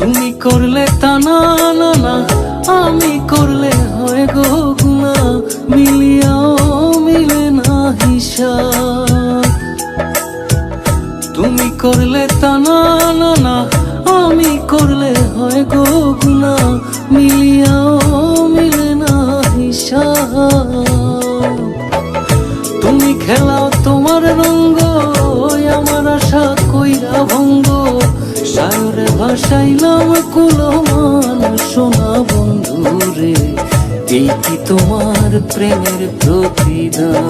তুমি করলে তা না না আমি করলে হয় গো গুণা। মিলিয়াও মিলে না হিসাব। তুমি করলে তা না না আমি করলে হয় গো গুণা। মিলিয়াও মিলে না হিসাব। তুমি খেলাও তোমার রঙ্গ আমার আশা কইরা ভঙ্গ। এই কি তোমার প্রেমের প্রতিদান।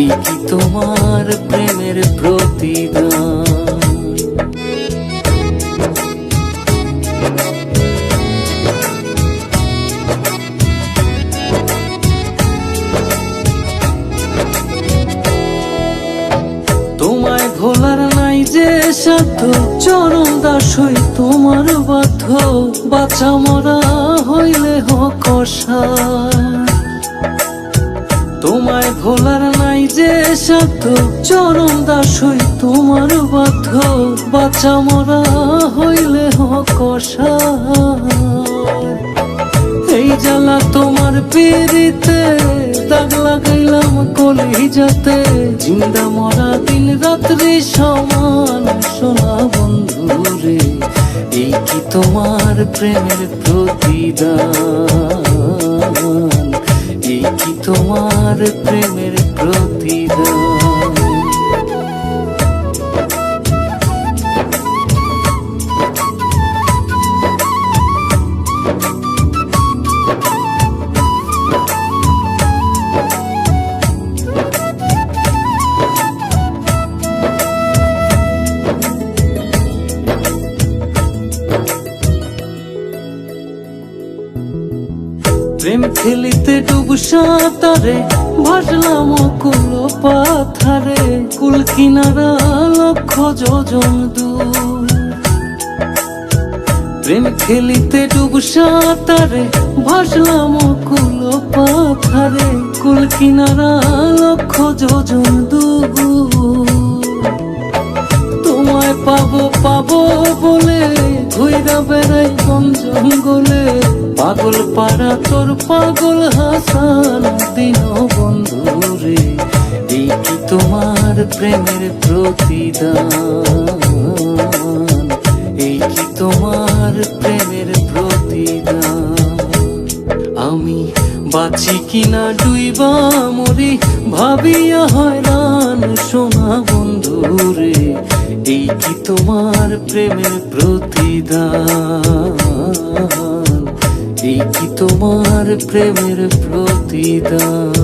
এই কি তোমার প্রেমের প্রতিদান। তোমায় ভোলার নাই যে সাধ্য চরম দাস হই তোমার বাধ্য বাচ্চা মরা যে সাধ্য চরম হই তোমার বাধ্য। বাচ্চা মরা হইলে হকসা এই জ্বালা তোমার পিড়িতে, দাগ লাগাইলাম কলি যাতে জিন্দা মরা দিন রাত্রি সমান সোনা বন্ধু রে এই কি তোমার প্রেমের প্রতিদান? এই কি তোমার প্রেমের প্রতিদান প্রেম খেলিতে ডুব সাঁতারে ভাসলাম কুল পাথারে, কুল কিনারা লক্ষ যোজন দূর প্রেম খেলিতে ডুব সাঁতারে, ভাসলাম কুল পাথারে, কুল কিনারা লক্ষ যোজন দূর তোমায় পাবো পাবো বলে ঘুইরা বেড়াই কোন জঙ্গলে। পাগল পাড়া তোর পাগল হাসান দিন বন্ধু প্রেমের প্রতিদান। এই কি তোমার প্রেমের প্রতিদান? আমি বাঁচি কিনা ডুইবা মরি, ভাবিয়া হয়রান সোনা বন্ধু রে এই কি তোমার প্রেমের প্রতিদান? এই কি তোমার প্রেমের প্রতিদান?